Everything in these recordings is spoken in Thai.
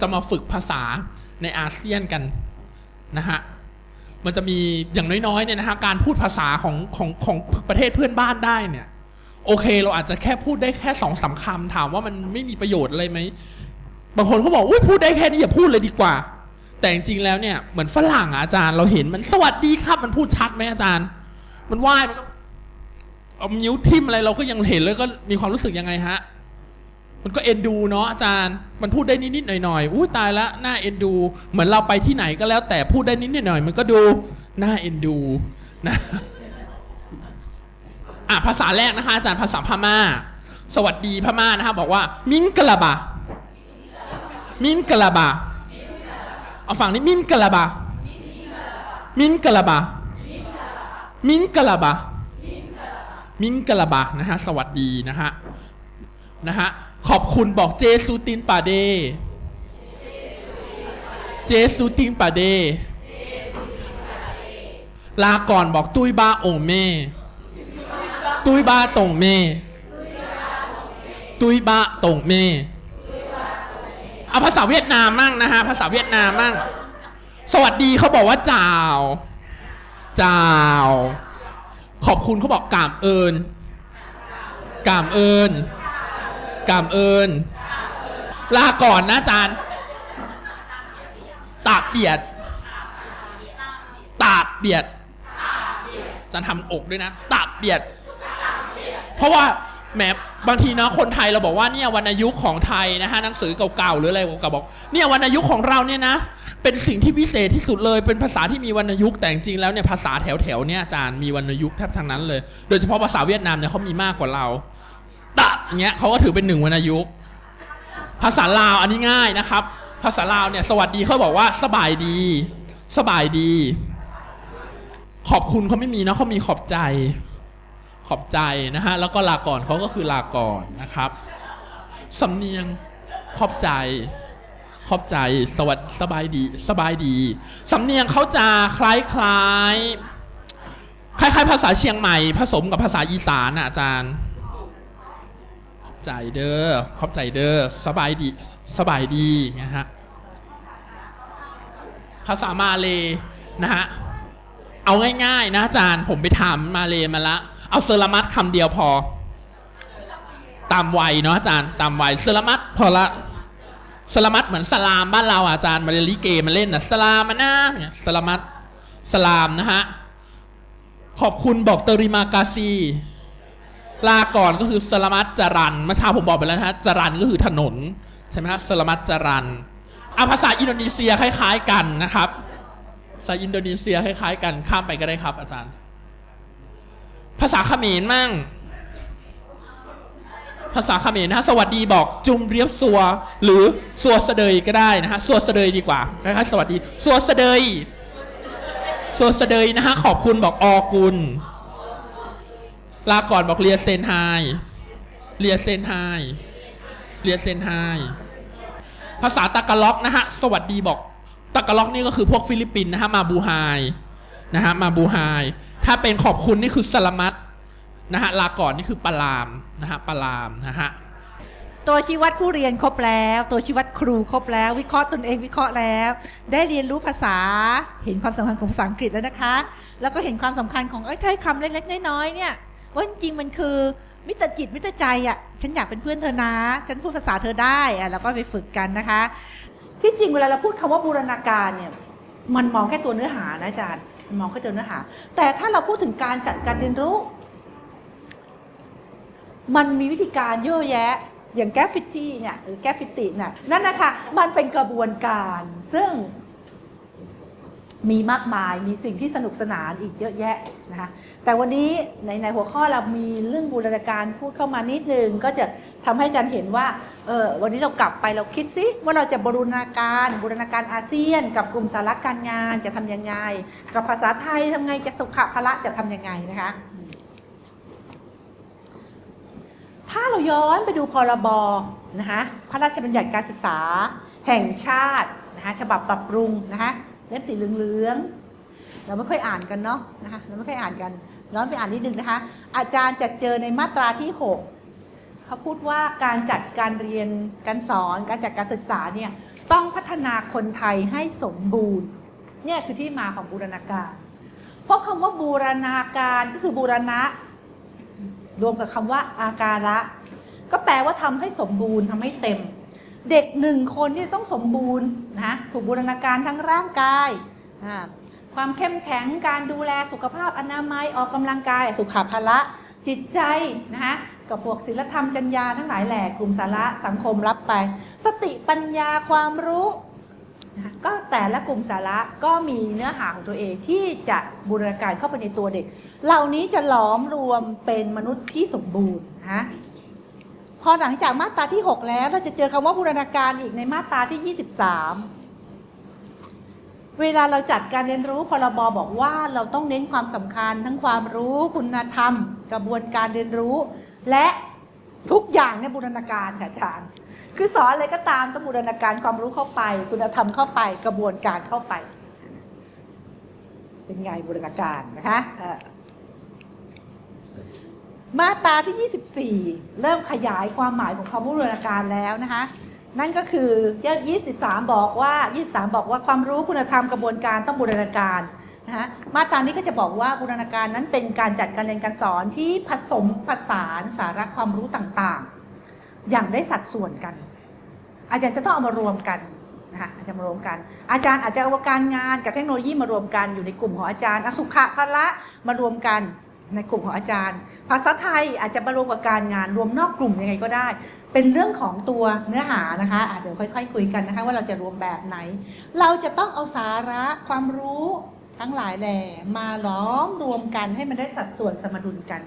จะมาฝึกภาษาในอาเซียนกันนะฮะมันจะมีอย่างน้อยๆเนี่ยนะฮะการพูดภาษาของของของประเทศเพื่อนบ้านได้เนี่ยโอเค เราอาจจะแค่พูดได้แค่สองสามคำถามว่ามันไม่มีประโยชน์อะไรไหมบางคนเขาบอกอุ้ยพูดได้แค่นี้อย่าพูดเลยดีกว่า แต่จริงๆแล้วเนี่ยเหมือนฝรั่งอาจารย์เราเห็นมันสวัสดีครับมันพูดชัดไหมอาจารย์ มันไหว้มันก็เอานิ้วทิ่มอะไรเราก็ยังเห็นเลยก็มีความรู้สึกยังไงฮะ มันก็เอ็นดูเนาะอาจารย์ มันพูดได้นิดๆหน่อยๆ อู้ตายละน่าเอ็นดู เหมือนเราไปที่ไหนก็แล้ว แต่พูดได้นิดๆหน่อยๆมันก็ดูน่าเอ็นดูนะอะภาษาแรกนะคะ อาจารย์ภาษาพม่า สวัสดีพม่านะคะบอกว่า มินกะลาบะมินกะลาบะเอาฝั่งนี้มินกะลาบะมินกะลาบะมินกะลาบะมินกะลาบะนะฮะสวัสดีนะฮะนะฮะ ขอบคุณบอกเจสูตินปาเด เจสูตินปาเด ลาก่อนบอกตุยบาโอเม ตุยบาตงเม ตุยบาตงเม เอาภาษาเวียดนามมั่งนะฮะ ภาษาเวียดนามมั่ง สวัสดีเขาบอกว่าจ่าว จ่าว ขอบคุณเขาบอกกามเอิญกามเอิญ กามเอิญลาก่อนนะอาจารย์ ตากเบียด ตากเบียดอาจารย์ทำอกด้วยนะ ตากเบียด เพราะว่าแหมบางทีนะคนไทยเราบอกว่าเนี่ยวรรณยุกต์ของไทยนะฮะหนังสือเก่าๆหรืออะไรเก่าๆบอก เนี่ยวรรณยุกต์ของเราเนี่ยนะ เป็นสิ่งที่พิเศษที่สุดเลยเป็นภาษาที่มีวรรณยุกต์แต่จริงๆแล้วเนี่ยภาษาแถวๆเนี่ยอาจารย์มีวรรณยุกต์แทบทั้งนั้นเลย โดยเฉพาะภาษาเวียดนามเนี่ยเขามีมากกว่าเรา ตะอย่างเงี้ยเขาก็ถือเป็นหนึ่งวรรณยุกต์ภาษาลาวอันนี้ง่ายนะครับ ภาษาลาวเนี่ยสวัสดีเขาบอกว่าสบายดี สบายดี ขอบคุณเขาไม่มีนะเขามีขอบใจขอบใจนะฮะแล้วก็ลาก่อนเขาก็คือลาก่อนนะครับสำเนียงขอบใจ ขอบใจสวัสดสบายดีสบายดีสำเนียงเขาจะคล้ายคล้ายคล้ายๆ ภาษาเชียงใหม่ ผสมกับภาษาอีสานนะอาจารย์ ใจเด้อขอบใจเด้อสบายดีสบายดีนะฮะภาษามาเลยนะฮะเอาง่าย ๆ นะอาจารย์ผมไปถามมาเลยมาละ เอาเซรามัตคำเดียวพอ ตามวัยเนาะอาจารย์ตามวัยเซรามัตพอละเซรามัตเหมือนสลามบ้านเราอาจารย์มาเล่นลิเกมาเล่นนะสลามานะเนี่ยสลามัตสลามนะฮะขอบคุณบอกเตอริมากาซี ลาก่อนก็คือสลามัตจารันเมื่อเช้าผมบอกไปแล้วนะฮะจารันก็คือถนนใช่ไหมฮะสลามัตจารันอาภาษาอินโดนีเซียคล้าย ๆกันนะครับภาษาอินโดนีเซียคล้ายๆกันข้ามไปก็ได้ครับ อาจารย์ ภาษาเขมรมั่ง ภาษาเขมรนะฮะสวัสดีบอกจุมเรียบซัว หรือซัวเสดยก็ได้นะฮะซัวเสดยดีกว่าคล้ายๆสวัสดีซัวเสดยซัวเสดยนะฮะขอบคุณบอกออกุล ลาก่อนบอกเรียเซนไฮเรียเซนไฮเรียเซนไฮภาษาตากาล็อกนะฮะ สวัสดีบอกตากาล็อกนี่ก็คือพวกฟิลิปปินส์นะฮะ มาบูไฮนะฮะ มาบูไฮถ้าเป็นขอบคุณนี่คือสลามัตนะฮะ ลาก่อนนี่คือปลามนะฮะปลามนะฮะ ตัวชี้วัดผู้เรียนครบแล้ว ตัวชี้วัดครูครบแล้ว วิเคราะห์ตนเองวิเคราะห์แล้ว ได้เรียนรู้ภาษา เห็นความสำคัญของภาษาอังกฤษแล้วนะคะ แล้วก็เห็นความสำคัญของไอ้ถ้อยคำเล็กๆน้อยๆเนี่ย ว่าจริงมันคือมิตรจิตมิตรใจอะฉันอยากเป็นเพื่อนเธอนะ ฉันพูดภาษาเธอได้อะแล้วก็ไปฝึกกันนะคะ ที่จริงเวลาเราพูดคำว่าบูรณาการเนี่ยมันมองแค่ตัวเนื้อหานะอาจารย์มันมองแค่ตัวเนื้อหา แต่ถ้าเราพูดถึงการจัดการเรียนรู้ มันมีวิธีการเยอะแยะอย่างแกฟิตี้เนี่ยหรือแกฟิติเนี่ยนั่นนะคะมันเป็นกระบวนการซึ่ง มีมากมายมีสิ่งที่สนุกสนานอีกเยอะแยะนะคะแต่วันนี้ในในหัวข้อเรามีเรื่องบูรณาการพูดเข้ามานิดนึง ก็จะทำให้อาจารย์เห็นว่าเออวันนี้เรากลับไปเราคิดซิว่าเราจะบูรณาการบูรณาการอาเซียน กับกลุ่มสาระการงานจะทำยังไง กับภาษาไทยทำไงจะสุขภละจะทำยังไงนะคะถ้าเราย้อนไปดูพรบนะคะพระราชบัญญัติการศึกษาแห่งชาตินะคะฉบับปรับปรุงนะคะ เล่มสีเหลืองๆเราไม่ค่อยอ่านกันเนาะนะคะเราไม่ค่อยอ่านกันย้อนไปอ่านนิดนึงนะคะ อาจารย์จะเจอในมาตราที่ 6เขาพูดว่าการจัดการเรียนการสอน การจัดการศึกษาเนี่ยต้องพัฒนาคนไทยให้สมบูรณ์เนี่ยคือที่มาของบูรณาการ เพราะคำว่าบูรณาการก็คือบูรณะ รวมกับคำว่าอาการะก็แปลว่าทำให้สมบูรณ์ทำให้เต็ม เด็กหนึ่งคนที่ต้องสมบูรณ์นะถูกบูรณาการทั้งร่างกายความเข้มแข็งการดูแลสุขภาพอนามัยออกกำลังกายสุขภาระจิตใจนะคะกับพวกศิลธรรมจัญญาทั้งหลายแหล่กลุ่มสาระสังคมรับไป สติปัญญาความรู้นะก็แต่ละกลุ่มสาระก็มีเนื้อหาของตัวเองที่จะบูรณาการเข้าไปในตัวเด็ก เหล่านี้จะหลอมรวมเป็นมนุษย์ที่สมบูรณ์นะ พอหลังจากมาตราที่ 6 แล้ว เราจะเจอคำว่าบูรณาการอีกในมาตราที่ 23 เวลาเราจัดการเรียนรู้พรบบอกว่าเราต้องเน้นความสำคัญทั้งความรู้คุณธรรม กระบวนการเรียนรู้ และทุกอย่างเนี่ยบูรณาการค่ะอาจารย์ คือสอนอะไรก็ตามต้องบูรณาการความรู้เข้าไป คุณธรรมเข้าไป กระบวนการเข้าไป เป็นไงบูรณาการนะคะ มาตราที่ 24 เริ่มขยายความหมายของคำว่าบูรณาการแล้วนะคะนั่นก็คือเยี่23 บอกว่า 23 บอกว่าความรู้คุณธรรมกระบวนการต้องบูรณาการนะคะมาตรานี้ก็จะบอกว่าบูรณาการนั้นเป็นการจัดการเรียนการสอนที่ผสมผสานสาระความรู้ต่างๆ อย่างได้สัดส่วนกัน อาจารย์จะต้องเอามารวมกันนะคะอาจารย์มารวมกัน อาจารย์อาจจะเอาการงานกับเทคโนโลยีมารวมกันอยู่ในกลุ่มของอาจารย์อสุขะพละมารวมกัน ในกลุ่มของอาจารย์ ภาษาไทยอาจจะมารวมกับการงานรวมนอกกลุ่มยังไงก็ได้ เป็นเรื่องของตัวเนื้อหานะคะอาจจะค่อย ๆ คุยกันนะคะว่าเราจะรวมแบบไหน เราจะต้องเอาสาระความรู้ทั้งหลายแหล่มาล้อมรวมกันให้มันได้สัดส่วนสมดุลกัน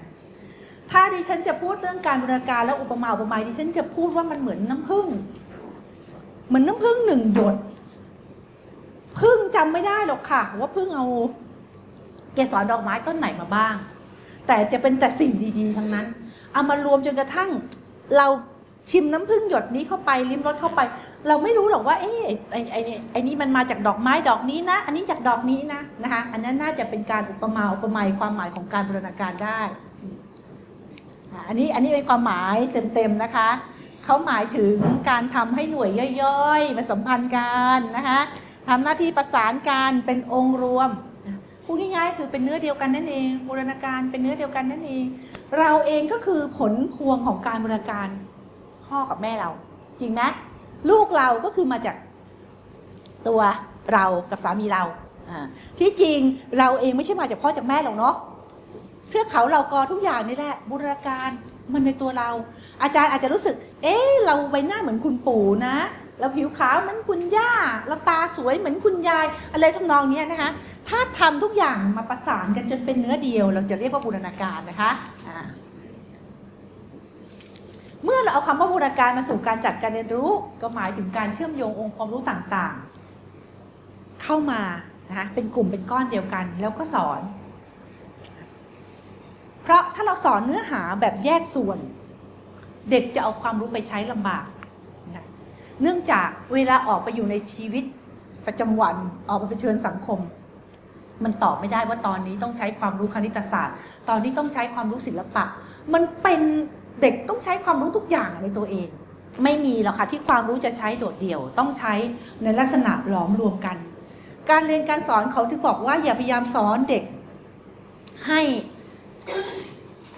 ถ้าดิฉันจะพูดเรื่องการบูรณาการและอุปมาอุปไมยดิฉันจะพูดว่ามันเหมือนน้ำผึ้งเหมือนน้ำผึ้งหนึ่งหยดพึ่งจำไม่ได้หรอกค่ะ ว่าพึ่งเอาเกสรดอกไม้ต้นไหนมาบ้าง แต่จะเป็นแต่สิ่งดีๆทั้งนั้น เอามารวมจนกระทั่งเราชิมน้ำผึ้งหยดนี้เข้าไปลิ้มรสเข้าไป เราไม่รู้หรอกว่าเอ๊ะไอ้ไอ้ไอ้นี่มันมาจากดอกไม้ดอกนี้นะ อันนี้จากดอกนี้นะนะคะอันนั้นน่าจะเป็นการอุปมาอุปไมยความหมายของการบูรณาการได้อันนี้อันนี้เป็นความหมายเต็มๆนะคะเขาหมายถึงการทำให้หน่วยย่อยๆมาสัมพันธ์กันนะคะทำหน้าที่ประสานกันเป็นองค์รวม พูดง่ายๆ คือเป็นเนื้อเดียวกันนั่นเองบูรณาการเป็นเนื้อเดียวกันนั่นเอง เราเองก็คือผลพวงของการบูรณาการพ่อกับแม่เรา จริงไหมลูกเราก็คือมาจากตัวเรากับสามีเราที่จริงเราเองไม่ใช่มาจากพ่อจากแม่หรอกเนาะเทือกเขาเรากอทุกอย่างนี่แหละบูรณาการมันในตัวเรา อาจารย์อาจจะรู้สึก เอ๊ะเราใบหน้าเหมือนคุณปู่นะ เราผิวขาวเหมือนคุณย่าเราตาสวยเหมือนคุณยาย อะไรทำนองนี้นะคะ ถ้าทำทุกอย่างมาประสานกันจนเป็นเนื้อเดียว เราจะเรียกว่าบูรณาการนะคะเมื่อเราเอาคำว่าบูรณาการมาสู่การจัดการเรียนรู้ ก็หมายถึงการเชื่อมโยงองค์ความรู้ต่างๆ เข้ามานะคะเป็นกลุ่มเป็นก้อนเดียวกันแล้วก็สอน เพราะถ้าเราสอนเนื้อหาแบบแยกส่วน เด็กจะเอาความรู้ไปใช้ลำบาก เนื่องจากเวลาออกไปอยู่ในชีวิตประจำวันออกไปเผชิญสังคม มันตอบไม่ได้ว่าตอนนี้ต้องใช้ความรู้คณิตศาสตร์ ตอนนี้ต้องใช้ความรู้ศิลปะ มันเป็นเด็กต้องใช้ความรู้ทุกอย่างในตัวเอง ไม่มีหรอกค่ะที่ความรู้จะใช้โดดเดี่ยว ต้องใช้ในลักษณะหลอมรวมกัน การเรียนการสอนเขาถึงบอกว่าอย่าพยายามสอนเด็กให้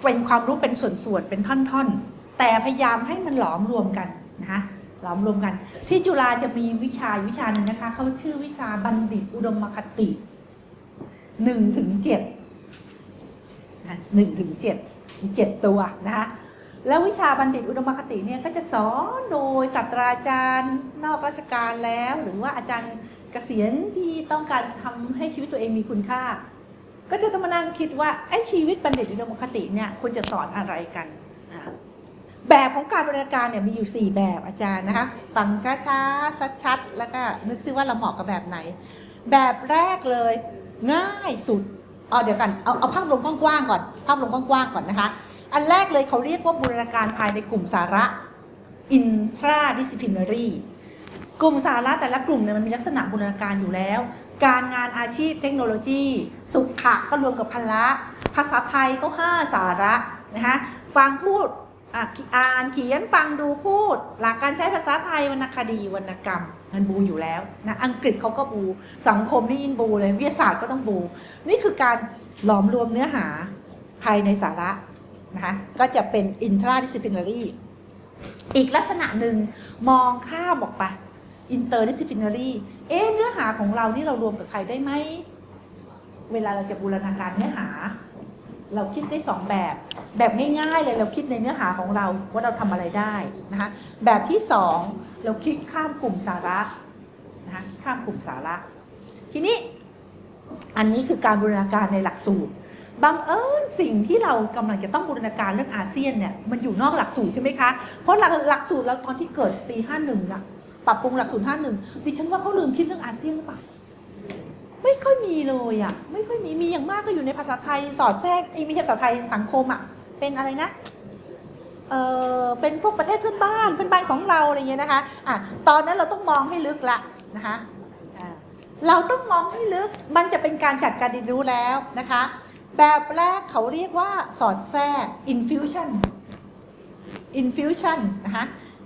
เป็นความรู้เป็นส่วนๆเป็นท่อนๆ แต่พยายามให้มันหลอมรวมกันนะคะ ลอมรวมกัน ที่จุฬาจะมีวิชาวิชาหนึ่งนะคะเขาชื่อวิชาบัณฑิตอุดมคติหนึ่งถึงเจ็ดหนึ่งถึงเจ็ดมีเจ็ดตัวนะคะแล้ววิชาบัณฑิตอุดมคติเนี่ยก็จะสอนโดยศาสตราจารย์นอกราชการแล้ว หรือว่าอาจารย์เกษียณที่ต้องการทำให้ชีวิตตัวเองมีคุณค่า ก็จะต้องมานั่งคิดว่าไอ้ชีวิตบัณฑิตอุดมคติเนี่ยควรจะสอนอะไรกันอ่า แบบของการบริการเนี่ยมีอยู่ 4 แบบอาจารย์นะคะ ฟังช้าๆชัดๆแล้วก็นึกซิว่าเราเหมาะกับแบบไหน แบบแรกเลยง่ายสุดเอาเดี๋ยวกันเอาเอาภาพรวมกว้างๆก่อน ภาพรวมกว้างๆก่อนนะคะ อันแรกเลยเขาเรียกว่าบูรณาการภายในกลุ่มสาระ intradisciplinary กลุ่มสาระแต่ละกลุ่มเนี่ยมันมีลักษณะบูรณาการอยู่แล้ว การงานอาชีพเทคโนโลยี สุขะก็รวมกับพละ ภาษาไทยก็ 5 สาระนะคะฟังพูด อ่านเขียนฟังดูพูด หลักการใช้ภาษาไทยวรรณคดีวรรณกรรม มันบูอยู่แล้วนะอังกฤษเขาก็บู สังคมนี่ยินบูเลยวิทยาศาสตร์ก็ต้องบู นี่คือการหลอมรวมเนื้อหาภายในสาระนะคะก็จะเป็น intradisciplinary อีกลักษณะหนึ่งมองข้ามออกไป interdisciplinary เอ๊ะเนื้อหาของเรานี่เรารวมกับใครได้ไหม เวลาเราจะบูรณาการเนื้อหา เราคิดได้สองแบบ แบบง่ายๆเลยเราคิดในเนื้อหาของเราว่าเราทำอะไรได้นะคะแบบที่สองเราคิดข้ามกลุ่มสาระนะคะข้ามกลุ่มสาระ ทีนี้อันนี้คือการบูรณาการในหลักสูตรบังเอิญสิ่งที่เรากำลังจะต้องบูรณาการเรื่องอาเซียนเนี่ยมันอยู่นอกหลักสูตรใช่ไหมคะ เพราะหลักหลักสูตรเราตอนที่เกิดปี 51น่ะปรับปรุงหลักสูตร 51 ดิฉันว่าเขาลืมคิดเรื่องอาเซียนหรือเปล่า ไม่ค่อยมีเลยอะไม่ค่อยมีมีอย่างมากก็อยู่ในภาษาไทยสอดแทรกไอ้ไม่ใช่ภาษาไทยสังคมอะเป็นอะไรนะเออเป็นพวกประเทศเพื่อนบ้านเพื่อนบ้านของเราอะไรเงี้ยนะคะอะตอนนั้นเราต้องมองให้ลึกละนะคะอ่าเราต้องมองให้ลึกมันจะเป็นการจัดการเรียนรู้แล้วนะคะ แบบแรกเขาเรียกว่าสอดแทรก infusion infusion นะคะ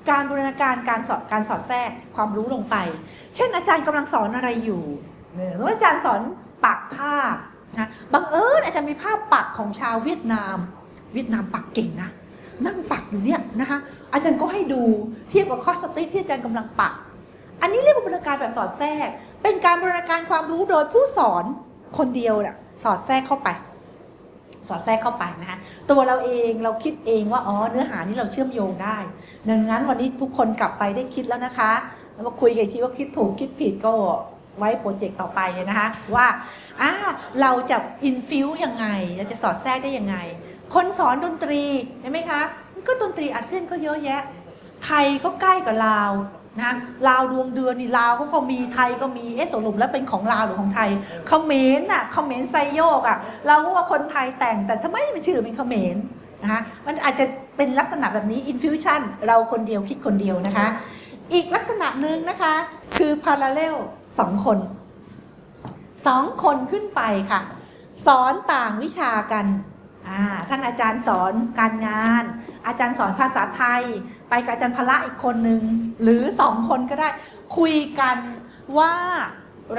การบูรณาการการสอดการสอดแทรกความรู้ลงไป เช่นอาจารย์กำลังสอนอะไรอยู่ เออแล้วอาจารย์สอนปักภาพนะบังเอิญอาจารย์มีภาพปักของชาวเวียดนาม เวียดนามปักเก่งนะนั่งปักอยู่เนี่ยนะคะอาจารย์ก็ให้ดูเทียบกับข้อสติที่อาจารย์กำลังปัก อันนี้เรียกว่าบูรณาการแบบสอดแทรก เป็นการบูรณาการความรู้โดยผู้สอนคนเดียวน่ะสอดแทรกเข้าไป สอดแทรกเข้าไปนะคะตัวเราเองเราคิดเองว่าอ๋อเนื้อหานี้เราเชื่อมโยงได้ ดังนั้นวันนี้ทุกคนกลับไปได้คิดแล้วนะคะแล้วมาคุยกันทีว่าคิดถูกคิดผิดก็ ไว้โปรเจกต์ต่อไปเลยนะคะ ว่าอ่าเราจะอินฟิวยังไง เราจะสอดแทรกได้ยังไง คนสอนดนตรีเห็นไหมคะมันก็ดนตรีอาเซียนก็เยอะแยะ ไทยก็ใกล้กับลาวนะลาวดวงเดือนนี่ลาวก็ก็มีไทยก็มีเอ๊ะสรุปแล้วเป็นของลาวหรือของไทยเขมรน่ะเขมรไซโยกอะเราก็ว่าคนไทยแต่งแต่ทำไมมันชื่อเป็นเขมรนะคะมันอาจจะเป็นลักษณะแบบนี้ infusion เราคนเดียวคิดคนเดียวนะคะ อีกลักษณะหนึ่งนะคะคือ parallel สองคนสองคนขึ้นไปค่ะ สอนต่างวิชากันท่านอาจารย์สอนการงาน อาจารย์สอนภาษาไทย ไปกับอาจารย์พละอีกคนหนึ่งหรือสองคนก็ได้ คุยกันว่า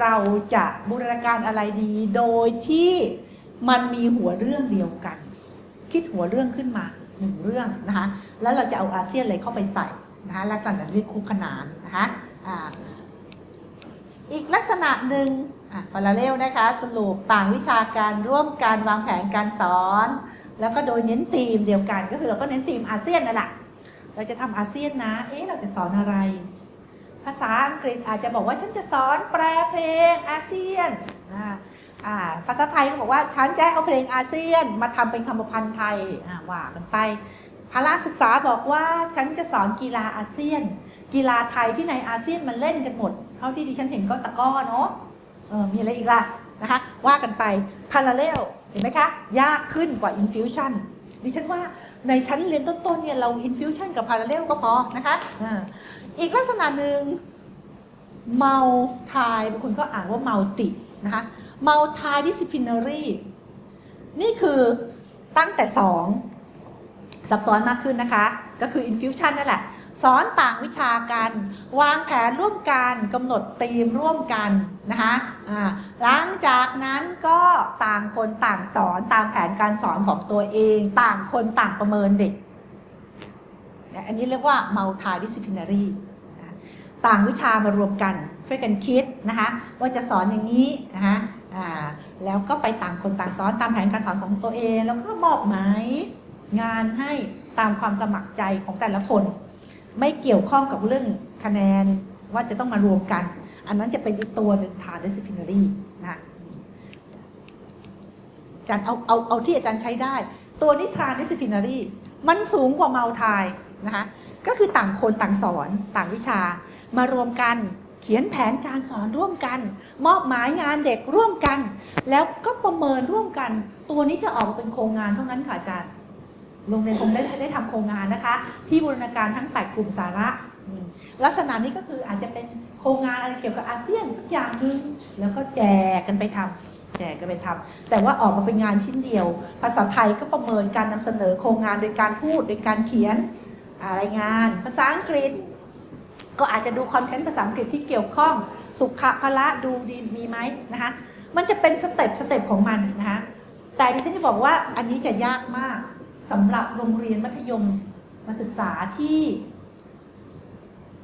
เราจะบูรณาการอะไรดี โดยที่มันมีหัวเรื่องเดียวกัน คิดหัวเรื่องขึ้นมาหนึ่งเรื่องนะคะแล้วเราจะเอาอาเซียนอะไรเข้าไปใส่นะคะและกันเรียกคู่ขนานนะคะ อีกลักษณะหนึ่งอะพาราเรลนะคะ สรุปต่างวิชาการร่วมการวางแผนการสอน แล้วก็โดยเน้นธีมเดียวกันก็คือเราก็เน้นธีมอาเซียนนั่นแหละเราจะทำอาเซียนนะ เอ๊ะเราจะสอนอะไร ภาษาอังกฤษอาจจะบอกว่าฉันจะสอนแปลเพลงอาเซียนอ่าภาษาไทยก็บอกว่าฉันจะเอาเพลงอาเซียนมาทำเป็นคำพันธ์ไทยว่ากันไปพละศึกษาบอกว่าฉันจะสอนกีฬาอาเซียน กีฬาไทยที่ในอาเซียนมันเล่นกันหมด เท่าที่ดิฉันเห็นก็ตะก้อเนาะเออมีอะไรอีกล่ะนะคะว่ากันไป parallel เห็นไหมคะ ยากขึ้นกว่า infusion ดิฉันว่าในชั้นเรียนต้นๆเนี่ยเรา infusion กับ parallel ก็พอนะคะอ,อีกลักษณะหนึ่งเมาทายบางคนก็อ่านว่าเมาตินะคะเมาทาย disciplinary นี่คือตั้งแต่สองซับซ้อนมากขึ้นนะคะ ก็คือ infusion นั่นแหละ สอนต่างวิชากัน วางแผนร่วมกันกำหนดธีมร่วมกันนะคะอ่าหลังจากนั้นก็ต่างคนต่างสอนตามแผนการสอนของตัวเอง ต่างคนต่างประเมินเด็ก อันนี้เรียกว่า multidisciplinary ต่างวิชามารวมกันช่วยกันคิดนะคะว่าจะสอนอย่างนี้นะคะแล้วก็ไปต่างคนต่างสอนตามแผนการสอนของตัวเอง แล้วก็มอบหมายงานให้ตามความสมัครใจของแต่ละคน ไม่เกี่ยวข้องกับเรื่องคะแนนว่าจะต้องมารวมกัน อันนั้นจะเป็นอีกตัวหนึ่ง transdisciplinary นะอาจารย์เอาเอาเอาที่อาจารย์ใช้ได้ ตัวนี้ transdisciplinary มันสูงกว่าเมาทายนะคะก็คือต่างคนต่างสอนต่างวิชามารวมกันเขียนแผนการสอนร่วมกัน มอบหมายงานเด็กร่วมกัน แล้วก็ประเมินร่วมกัน ตัวนี้จะออกมาเป็นโครงงานเท่านั้นค่ะอาจารย์ โรงเรียนคงได้ได้ทำโครงงานนะคะ ที่บูรณาการทั้ง8กลุ่มสาระลักษณะนี้ก็คืออาจจะเป็นโครงงานอะไรเกี่ยวกับอาเซียนสักอย่างหนึ่งแล้วก็แจกกันไปทแจกกันไปทำแต่ว่าออกมาเป็นงานชิ้นเดียว ภาษาไทยก็ประเมินการนำเสนอโครงงานโดยการพูดโดยการเขียนอะไรงาน ภาษาอังกฤษ ก็อาจจะดูคอนเทนต์ภาษาอังกฤษที่เกี่ยวข้องสุขภละดูดีมีไหมนะคะมันจะเป็นสเต็ปสเต็ปของมันนะคะแต่ดิฉันจะบอกว่าอันนี้จะยากมาก สำหรับโรงเรียนมัธยมมาศึกษาที่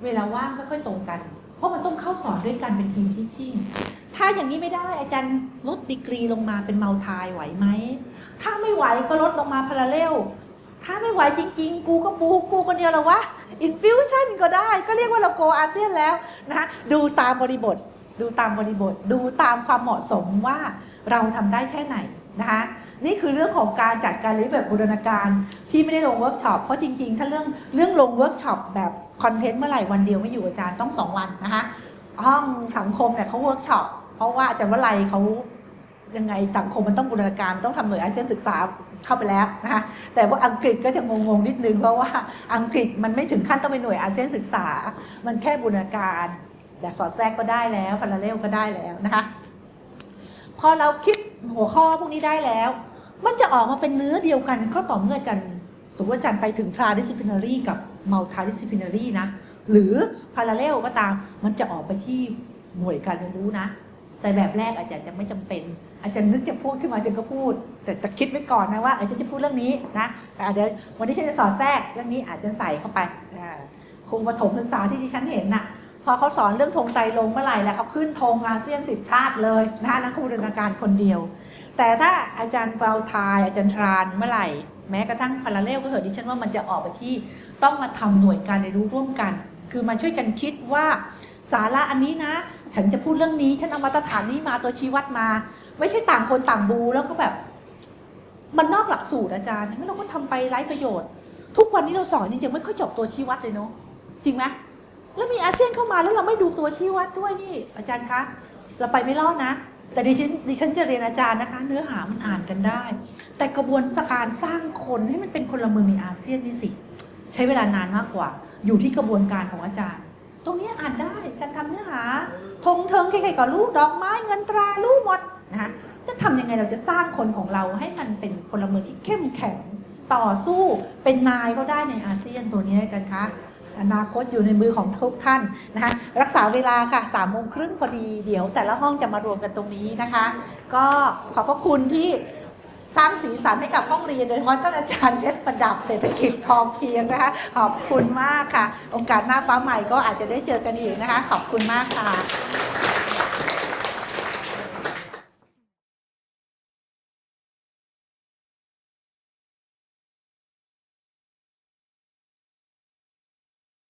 เวลาว่างไม่ค่อยตรงกัน เพราะมันต้องเข้าสอนด้วยกันเป็นทีมที่ชิ่งถ้าอย่างนี้ไม่ได้อาจารย์ลดดีกรีลงมาเป็นเมาทายไหวไหม ถ้าไม่ไหวก็ลดลงมาพาราเรลถ้าไม่ไหวจริง ๆ กูก็บูกูคนเดียวแล้ววะอินฟิวชั่นก็ได้ ก็เรียกว่าเราโกอาเซียนแล้วนะคะดูตามบริบท ดูตามบริบท ดูตามความเหมาะสมว่าเราทำได้แค่ไหน นะคะนี่คือเรื่องของการจัดการเรียนแบบบูรณาการที่ไม่ได้ลงเวิร์กช็อปเพราะจริงๆ ถ้าเรื่องเรื่องลงเวิร์กช็อปแบบคอนเทนต์เมื่อไหร่วันเดียวไม่อยู่อาจารย์ต้องสองวันนะคะห้องสังคมเนี่ยเขาเวิร์กช็อปเพราะว่าอาจารย์วลัยเขายังไงสังคมมันต้องบูรณาการต้องทำหน่วยอาเซียนศึกษาเข้าไปแล้วนะคะแต่ว่าอังกฤษก็จะงงๆนิดนึงเพราะว่าอังกฤษมันไม่ถึงขั้นต้องเป็นหน่วยอาเซียนศึกษา มันแค่บูรณาการแบบสอดแทรกก็ได้แล้วพาราเลลก็ได้แล้วนะคะพอเราคิด หัวข้อพวกนี้ได้แล้ว มันจะออกมาเป็นเนื้อเดียวกันก็ต่อเมื่ออาจารย์สมมติว่าอาจารย์ไปถึง transdisciplinary กับ multidisciplinary นะ หรือ parallel ก็ตาม มันจะออกไปที่หน่วยการเรียนรู้นะ แต่แบบแรกอาจารย์จะไม่จำเป็น อาจารย์นึกจะพูดขึ้นมาอาจารย์ก็พูด แต่จะคิดไว้ก่อนนะว่าอาจารย์จะพูดเรื่องนี้นะแต่อาจจะวันนี้ฉันจะสอนแทรกเรื่องนี้อาจจะใส่เข้าไปครูประถมศึกษาที่ดิฉันเห็นน่ะ พอเขาสอนเรื่องธงไตรลงเมื่อไหร่แล้วเขาขึ้นธงอาเซียนสิบชาติเลยนะคะนักบูรณาการคนเดียว แต่ถ้าอาจารย์เปาทายอาจารย์ทรานเมื่อไหร่แม้กระทั่งพาราเลลก็เถอะดิฉันว่ามันจะออกไปที่ต้องมาทำหน่วยการเรียนรู้ร่วมกัน คือมาช่วยกันคิดว่าสาระอันนี้นะ ฉันจะพูดเรื่องนี้ฉันเอามาตรฐานนี้มาตัวชี้วัดมา ไม่ใช่ต่างคนต่างบูแล้วก็แบบ มันนอกหลักสูตรอาจารย์งั้นเราก็ทำไปไร้ประโยชน์ ทุกวันนี้เราสอนจริงๆไม่ค่อยจบตัวชี้วัดเลยเนาะจริงไหม แล้วมีอาเซียนเข้ามาแล้วเราไม่ดูตัวชี้วัดด้วยนี่ อาจารย์คะเราไปไม่รอดนะ แต่ดิฉันดิฉันจะเรียนอาจารย์นะคะ เนื้อหามันอ่านกันได้ แต่กระบวนการสร้างคนให้มันเป็นพลเมืองในอาเซียนนี่สิ ใช้เวลานานมากกว่า อยู่ที่กระบวนการของอาจารย์ ตรงนี้อ่านได้อาจารย์ทำเนื้อหาธงเทิงใครๆก็รู้ดอกไม้เงินตรารู้หมดนะคะจะทำยังไงเราจะสร้างคนของเราให้มันเป็นพลเมืองที่เข้มแข็งต่อสู้เป็นนายก็ได้ในอาเซียนตัวนี้อาจารย์คะ อนาคตอยู่ในมือของทุกท่านนะคะรักษาเวลาค่ะสามโมงครึ่งพอดีเดี๋ยว แต่ละห้องจะมารวมกันตรงนี้นะคะ ก็ขอบพระคุณที่สร้างสีสันให้กับห้องเรียนโดยเฉพาะท่านอาจารย์เพชรประดับเศรษฐกิจพอเพียงนะคะขอบคุณมากค่ะโอกาสหน้าฟ้าใหม่ก็อาจจะได้เจอกันอีกนะคะ ขอบคุณมากค่ะ